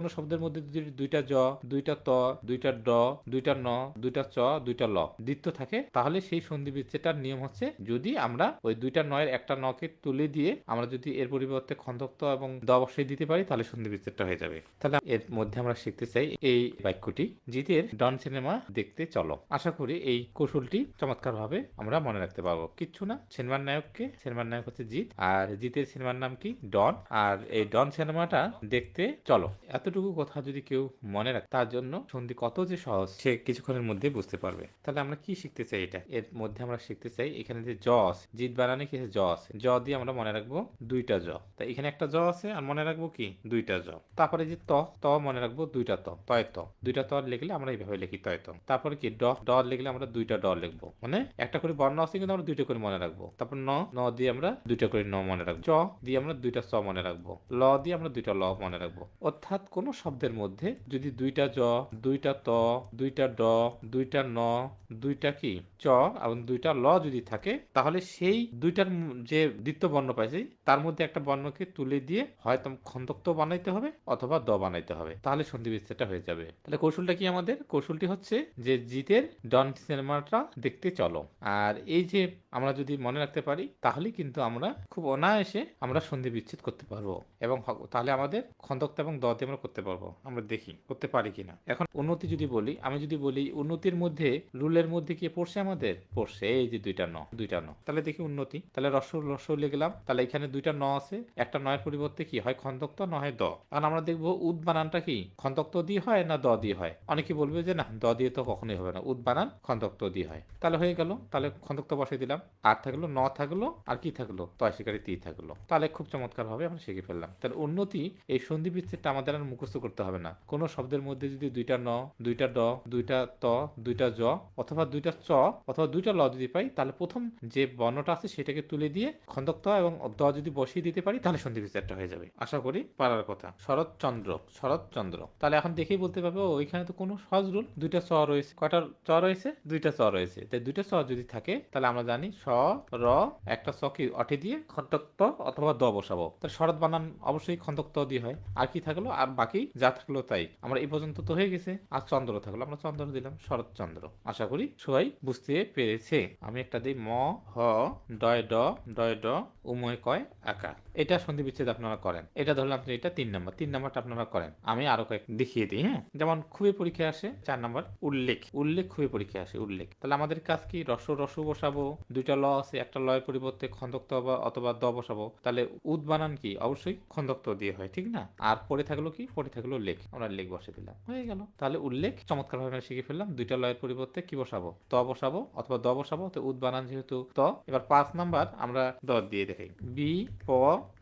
কোনো শব্দের মধ্যে যদি দুইটা জ, দুইটা ত, দুইটা ড, দুইটা ন, দুইটা চ, দুইটা ল দ্বিত্ব থাকে, তাহলে সেই সন্ধি বিচ্ছেদটার নিয়ম হচ্ছে যদি আমরা ওই দুইটা নয়ের একটা নকে তুলে দিয়ে আমরা যদি এর পরিবর্তে খন্দক্ত এবং দ বসিয়ে দিতে পারি, তাহলে সন্ধি বিচ্ছেদটা হয়ে যাবে। তাহলে এর মধ্যে আমরা শিখতে চাই এই বাক্যটি, জিতের ডন সিনেমা দেখতে চলো। আশা করি এই কৌশলটি চমৎকার ভাবে আমরা মনে রাখতে পারব। কিচ্ছু না, সিনেমার নায়ককে, সিনেমার নায়ক হচ্ছে জিত আর জিতের সিনেমার নাম কি? ডন। আর এই ডন সিনেমাটা দেখতে চলো। এতটুকু কথা যদি কেউ মনে রাখে, তার জন্য সন্ধি কত যে সহজ, সে কিছুক্ষণের মধ্যে বুঝতে পারবে। তাহলে আমরা কি শিখতে চাই এটা? এর মধ্যে আমরা শিখতে চাই এখানে যে জ আছে জিত বানানে কি আছে? জ আছে। জ দিয়ে আমরা মনে রাখব দুইটা জ। তা এখানে একটা জ আছে আর মনে রাখব কি? দুইটা জ। তারপরে যে ত ত মনে রাখব দুইটা ত, তয় ত। দুইটা ত লিখলে আমরা এইভাবে লিখি তয় ত। তারপরে কি? ড ড লিখলে আমরা দুইটা ড লিখব। মানে একটা করে বর্ণ আছে কিন্তু আমরা দুইটা করে মনে রাখব। তারপর ন ন দিয়ে আমরা দুইটা করে ন মনে রাখব। চ দিয়ে আমরা দুইটা চ মনে রাখব। ল দিয়ে আমরা দুইটা ল মনে রাখব। অর্থাৎ কোন শব্দের মধ্যে যদি দুইটা জ, দুইটা ত, দুইটা ড, দুইটা ন, দুইটা কি? চ এবং দুইটা ল যদি থাকে, তাহলে সেই দুইটার যে দ্বিতীয় বর্ণ পাইছি, তার মধ্যে একটা বর্ণকে তুলে দিয়ে হয়তো খন্দক্ত বানাইতে হবে অথবা দ বানাইতে হবে। তাহলে সন্ধি বিচ্ছেদটা হয়ে যাবে। তাহলে কৌশলটা কি আমাদের? কৌশলটি হচ্ছে যে জিতের ডন সিনেমাটা দেখতে চলো। আর এই যে আমরা যদি মনে রাখতে পারি, তাহলেই কিন্তু আমরা খুব অনায়াসে আমরা সন্ধি বিচ্ছেদ করতে পারব। এবং তাহলে আমাদের খন্দক্ত এবং দ দিয়ে আমরা করতে পারব, আমরা দেখি, করতে পারি কিনা। এখন উন্নতি যদি বলি, আমি যদি বলি উন্নতির মধ্যে, রুলের মধ্যে কি পড়ছে আমাদের? পড়ছে, এই যে দুইটা ন দুইটা ন। তাহলে দেখি উন্নতি। তাহলে রস রস লিখলাম তাহলে এখানে দুইটা ন আছে। একটা নয়ের পরিবর্তে কি হয়? খন্দক্ত না হয় দ। কারণ আমরা দেখব উদ বানানটা কি? খন্দক্ত দিয়ে হয় না দ দিয়ে হয়? অনেকে বলবে যে না, দ দিয়ে তো কখনোই হবে না। উদ বানান খন্দক্ত দিয়ে হয়। তাহলে হয়ে গেল। তাহলে খন্দক্ত বসিয়ে দিলাম। আর থাকল ন থাকল, আর কি থাকল? তয় শিকারী তি থাকল। তাহলে খুব চমৎকার ভাবে আমরা শিখে ফেললাম। তাহলে উন্নতি, এই সন্ধি বিচ্ছেদটা আমাদের আর মুখস্থ করতে হবে না। কোনো শব্দের মধ্যে যদি দুইটা ন, দুইটা ড, দুইটা ত, দুইটা জ অথবা দুইটা চ অথবা দুইটা ল যদি পাই, তাহলে প্রথম যে বর্ণটা আছে সেটাকে তুলে দিয়ে খন্দক্ত এবং দ যদি বসিয়ে দিতে পারি, তাহলে সন্ধি বিচারটা হয়ে যাবে। আশা করি পারার কথা। শরৎচন্দ্র শরৎচন্দ্র। তাহলে এখন দেখেই বলতে পারবে ওইখানে তো কোনো সহজ রুল। দুইটা চ রয়েছে, কয়টা চ রয়েছে? দুইটা চ রয়েছে। তাই দুইটা চ যদি থাকে, তাহলে আমরা জানি স, র, একটা চ কি অঠে দিয়ে খন্তক্ত অথবা দ বসাবো। তাহলে শরৎ বানান অবশ্যই খন্তক্ত দিয়ে হয়। আর কি থাকল? আর বাকি যা থাকল তাই। আমরা এই পর্যন্ত তো হয়ে গেছে। আর চন্দ্র থাকল। আমরা চন্দ্র দিলাম, শরৎচন্দ্র। আশা করি সবাই বুঝতে পেরেছে। আমি একটা দিই ম, হ ডয় ড ডয় ড, উময় কয় আকা এটা সন্ধি বিচ্ছেদ আপনারা করেন। এটা ধরলাম যে এটা তিন নাম্বার। তিন নাম্বারটা আপনারা করেন। আমি আরও কয়েক দেখিয়ে দিই হ্যাঁ? যেমন খুবই পরীক্ষায় আসে চার নাম্বার, উল্লেখ। উল্লেখ খুবই পরীক্ষায় আসে, উল্লেখ। তাহলে আমাদের কাজ কি? রস রস বসাবো, দুইটা ল আছে, একটা লয়ের পরিবর্তে খন্দক্ত অথবা দ বসাবো। তাহলে উদ বানান কি? অবশ্যই খন্দক্ত দিয়ে হয়, ঠিক না? আর পরে থাকল কি? পরে থাকল লেখ। আমরা লেখ বসে দিলাম। হয়ে গেল। তাহলে উল্লেখ চমৎকার ভাবে শিখে ফেললাম। দুইটা লয়ের পরিবর্তে কি বসাবো? ত বসাবো অথবা দ বসাবো? তো উদ বানান যেহেতু ত। এবার পাঁচ নাম্বার আমরা দ দিয়ে দেখাই। বি, প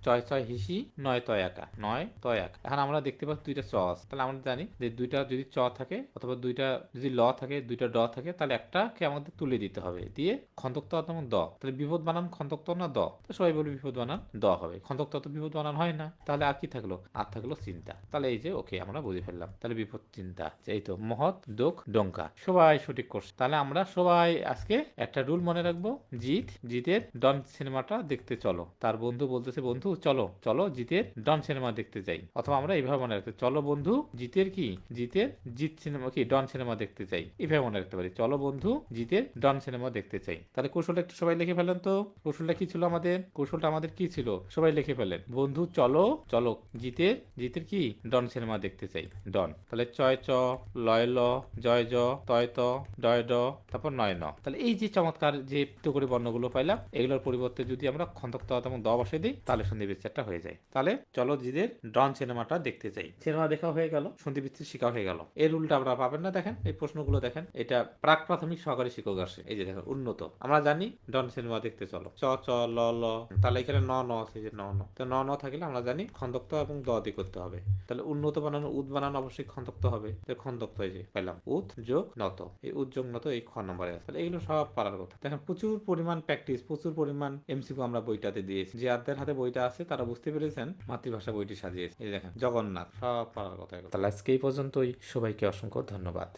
ছয় ছয় হিসি নয় তয় একা নয় তয় একা এখন আমরা দেখতে পাচ্ছি দুইটা চ আছে। তাহলে আমরা জানি যে দুইটা যদি চ থাকে অথবা দুইটা যদি ল থাকে, দুইটা ড থাকে, তাহলে একটাকে আমাদের তুলে দিতে হবে। দিয়ে খন্তক্ত অথবা দ। তাহলে বিপদ বানান খন্তক্ত না দ? তো সবাই বলবে বিপদ বানান দ হবে। খন্তক্ত তো বিপদ বানান হয় না। তাহলে আর কি থাকল? আর থাকল চিন্তা। তাহলে এই যে, ওকে, আমরা বুঝে ফেললাম। তাহলে বিপদ চিন্তা। এই তো, মহৎ, দোক, ডঙ্কা। সবাই সঠিক করছে। তাহলে আমরা সবাই আজকে একটা রুল মনে রাখব। জিত, জিতের ডন সিনেমাটা দেখতে চলো। তার বন্ধু বলতেছে, বন্ধু চলো চলো জিতের ডন সিনেমা দেখতে যাই। অথবা আমরা এইভাবে মনে রাখতে চলো বন্ধু জিতের কি? জিতের, জিত সিনেমা কি? ডন সিনেমা দেখতে চাই এইভাবে মনে রাখতে পারি, চলো বন্ধু জিতের ডন সিনেমা দেখতে চাই তাহলে কৌশলটা একটু সবাই লিখে ফেলেন তো। কৌশলটা কি ছিল আমাদের? কৌশলটা আমাদের কি ছিল? সবাই লিখে ফেলেন। বন্ধু, চলো চলো জিতের জিতের কি? ডন সিনেমা দেখতে চাই ডন। তাহলে চয় চ, লয় ল, জয় জ, তয় ত, ডয় ড, তারপর নয় ন। তাহলে এই যে চমৎকার যে তো করে বর্ণগুলো পাইলাম, এগুলোর পরিবর্তে যদি আমরা খন্তক্ত এবং দ বসে দিই, তাহলে সন্ধি বিচ্ছেদটা হয়ে যায়। তাহলে চলো জিদের ডন সিনেমাটা দেখতে চাই সিনেমা দেখা হয়ে গেল। সন্ধি বিচ্ছেদ শিখা হয়ে গেল। এই রুলটা আমরা পাবেন না দেখেন। এই প্রশ্নগুলো দেখেন। এটা প্রাক প্রাথমিক সহকারী শিক্ষক আসে এই যে দেখেন উন্নত। আমরা জানি ডন সিনেমা দেখতে চলো। চ চ ল ল। তাহলে এখানে ন ন আছে যে ন ন। তো ন ন থাকলে আমরা জানি খন্দক্ত এবং দ দিয়ে করতে হবে। তাহলে উন্নত বানানো উদ বানানো অবশ্যই খন্দক্ত হবে। তো খন্দক্ত এই যে পেলাম উদ যোগ নত। এই উদ যোগ নত এই খ নম্বরে আছে। তাহলে এগুলো সব পারার কথা। দেখেন প্রচুর পরিমাণ প্র্যাকটিস প্রচুর পরিমাণ এমসিকিউ আমরা বইটাতে দিয়েছি। যে যাদের হাতে বইটা আছে, তারা বুঝতে পেরেছেন, মাতৃভাষা বইটি সাজিয়েছে। এই দেখেন, জগন্নাথ, সব পারার কথা। তাহলে আজকে এই পর্যন্তই। সবাইকে অসংখ্য ধন্যবাদ।